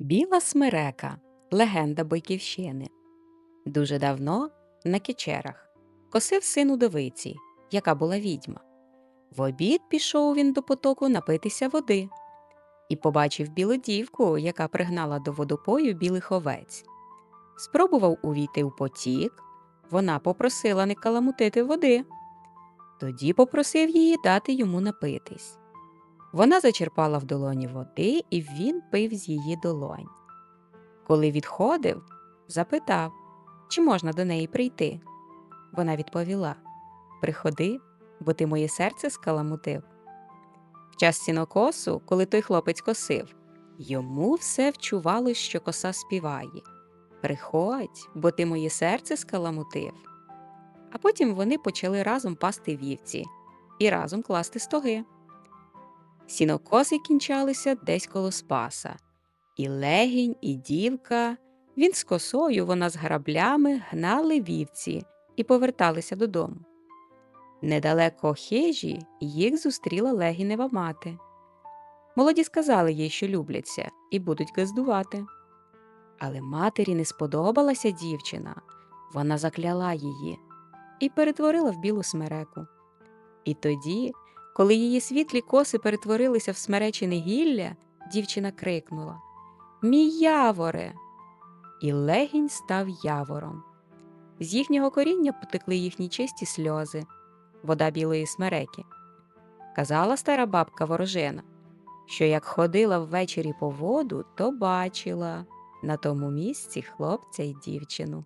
Біла смерека легенда Бойківщини. Дуже давно на кичерах косив син удовиці, яка була відьма. В обід пішов він до потоку напитися води і побачив білу дівку, яка пригнала до водопою білих овець. Спробував увійти у потік, вона попросила не каламутити води. Тоді попросив її дати йому напитись. Вона зачерпала в долоні води, і він пив з її долонь. Коли відходив, запитав, чи можна до неї прийти. Вона відповіла: Приходи, бо ти моє серце скаламутив. В час сінокосу, коли той хлопець косив, йому все вчувалось, що коса співає. Приходь, бо ти моє серце скаламутив. А потім вони почали разом пасти вівці і разом класти стоги. Сінокоси кінчалися десь коло спаса. І легінь, і дівка, він з косою, вона з граблями гнали вівці і поверталися додому. Недалеко хижі їх зустріла легінева мати. Молоді сказали їй, що любляться, і будуть газдувати. Але матері не сподобалася дівчина, вона закляла її і перетворила в білу смереку. І тоді, коли її світлі коси перетворилися в смеречене гілля, дівчина крикнула Мій яворе. І легінь став явором. З їхнього коріння потекли їхні чисті сльози, вода білої смереки. Казала стара бабка ворожена, що як ходила ввечері по воду, то бачила на тому місці хлопця й дівчину.